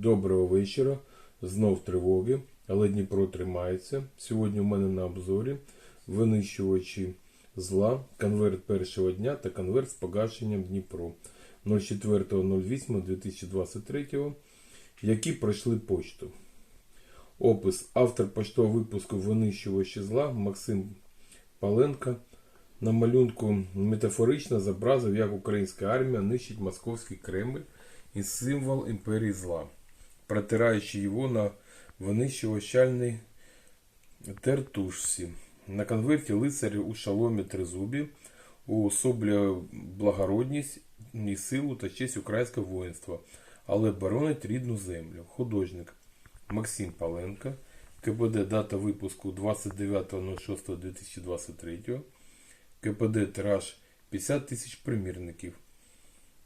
Доброго вечора. Знов тривоги, але Дніпро тримається. Сьогодні у мене на обзорі винищувачі зла, конверт першого дня та конверт з погашенням Дніпро 04.08.2023, які пройшли почту. Опис. Автор поштового випуску винищувачі зла Максим Паленко на малюнку метафорично зобразив, як українська армія нищить московський Кремль і символ імперії зла, протираючи його на винищувачальній тертушці. На конверті лицарі у шаломі тризубі уособлює благородність і силу та честь українського воїнства, але боронить рідну землю. Художник Максим Паленко, КПД дата випуску 29.06.2023, КПД тираж 50 тисяч примірників.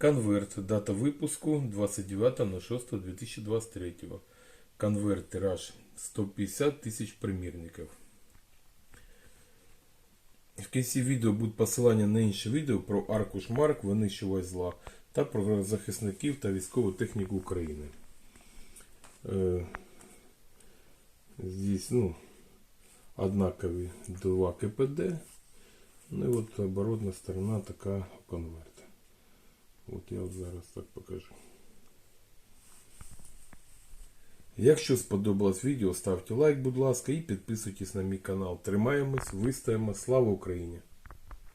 Конверт. Дата випуску 29.06.2023. Конверт тираж 150 тисяч примірників. В кінці відео будуть посилання на інші відео про аркуш Марк, винищувач зла та про захисників та військову техніку України. Е, Здесь, ну, однакові два КПД. Ну і от оборотна сторона така конверта. От зараз так покажу. Якщо сподобалось відео, ставте лайк, будь ласка, і підписуйтесь на мій канал. Тримаємось, вистоїмо. Слава Україні!